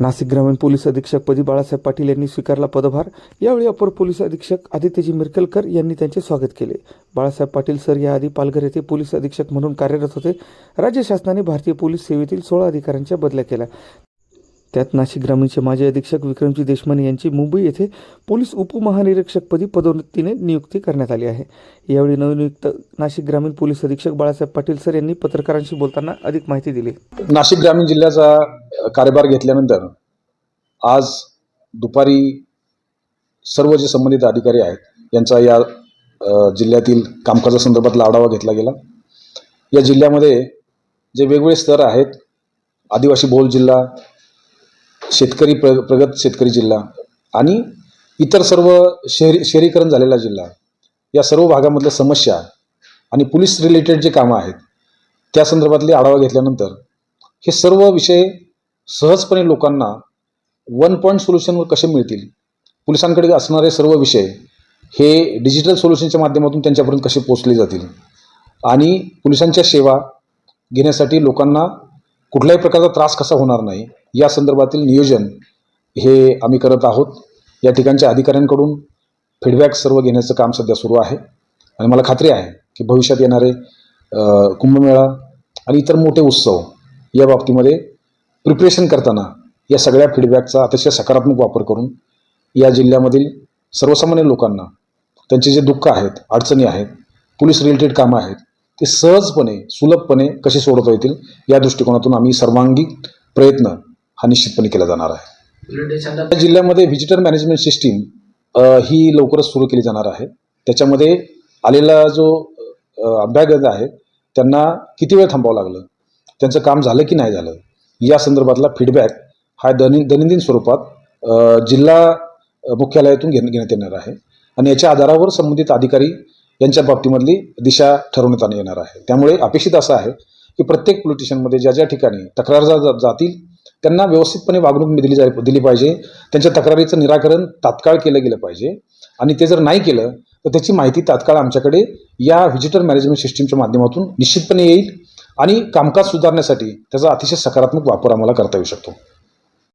नाशिक ग्रामीण पोलीस अधीक्षकपदी बाळासाहेब पाटील यांनी स्वीकारला पदभार. यावेळी अपर पोलीस अधीक्षक आदित्यजी मिरकलकर यांनी त्यांचे स्वागत केले. बाळासाहेब पाटील सर याआधी पालघर येथे पोलीस अधीक्षक म्हणून कार्यरत होते. राज्य शासनाने भारतीय पोलीस सेवेतील सोळा अधिकाऱ्यांच्या बदल्या केल्या. त्यात नाशिक ग्रामीणचे माजी अधीक्षक विक्रमजी देशमाने यांची मुंबई येथे पोलीस उपमहानिरीक्षकपदी पदोन्नतीने नियुक्ती करण्यात आली आहे. यावेळी नवनियुक्त नाशिक ग्रामीण पोलीस अधीक्षक बाळासाहेब पाटील सर यांनी पत्रकारांशी बोलताना अधिक माहिती दिली. नाशिक ग्रामीण जिल्ह्याचा कार्यभार घेतल्यानंतर आज दुपारी सर्व जे संबंधित अधिकारी आहेत यांचा या जिल्ह्यातील कामकाजासंदर्भातला आढावा घेतला गेला. या जिल्ह्यामध्ये जे वेगवेगळे स्तर आहेत आदिवासी बहुल जिल्हा शेतकरी प्र प्रगत शेतकरी जिल्हा आणि इतर सर्व शहरी शहरीकरण झालेला जिल्हा या सर्व भागामधल्या समस्या आणि पोलीस रिलेटेड जे कामं आहेत त्या संदर्भातले आढावा घेतल्यानंतर हे सर्व विषय सहजपणे लोकांना वन पॉईंट सोल्युशनवर कसे मिळतील? पोलिसांकडे असणारे सर्व विषय हे डिजिटल सोल्युशनच्या माध्यमातून त्यांच्यापर्यंत कसे पोचले जातील? आणि पोलिसांच्या सेवा घेण्यासाठी लोकांना कुठल्याही प्रकारचा त्रास कसा होणार नाही या संदर्भातील नियोजन हे आम्ही करत आहोत. या ठिकाणच्या अधिकाऱ्यांकडून फीडबॅक सर्व घेण्याचं काम सध्या सुरू आहे. आणि मला खात्री आहे की भविष्यात येणारे कुंभमेळा आणि इतर मोठे उत्सव या बाबतीमध्ये प्रिपरेशन करताना या सगळ्या फीडबॅकचा अतिशय सकारात्मक वापर करून या जिल्ह्यामधील सर्वसामान्य लोकांना त्यांचे जे दुःख आहेत अडचणी आहेत पोलीस रिलेटेड कामं आहेत ते सहजपणे सुलभपणे कसे सोडवता येतील या दृष्टिकोनातून आम्ही सर्वांगी प्रयत्न हा निश्चितपणे केला जाणार आहे. या जिल्ह्यामध्ये व्हिजिटर मॅनेजमेंट सिस्टीम ही लवकरच सुरू केली जाणार आहे. त्याच्यामध्ये आलेला जो अभ्यागत आहे त्यांना किती वेळ थांबावं लागलं? त्यांचं काम झालं की नाही झालं? या संदर्भातला फीडबॅक हा दैनिक दैनंदिन स्वरूपात जिल्हा मुख्यालयातून घेण घेण्यात येणार आहे. आणि याच्या आधारावर संबंधित अधिकारी यांच्या बाबतीमधली दिशा ठरवण्यात आली येणार आहे. त्यामुळे अपेक्षित असं आहे की प्रत्येक पोलिटिशियनमध्ये ज्या ज्या ठिकाणी तक्रारदार जातील त्यांना व्यवस्थितपणे वागणूक दिली जाय दिली पाहिजे. त्यांच्या तक्रारीचं निराकरण तात्काळ केलं गेलं पाहिजे. आणि ते जर नाही केलं तर त्याची माहिती तात्काळ आमच्याकडे या व्हिजिटर मॅनेजमेंट सिस्टीमच्या माध्यमातून निश्चितपणे येईल. आणि कामकाज सुधारण्यासाठी त्याचा अतिशय सकारात्मक वापर आम्हाला करता येऊ शकतो.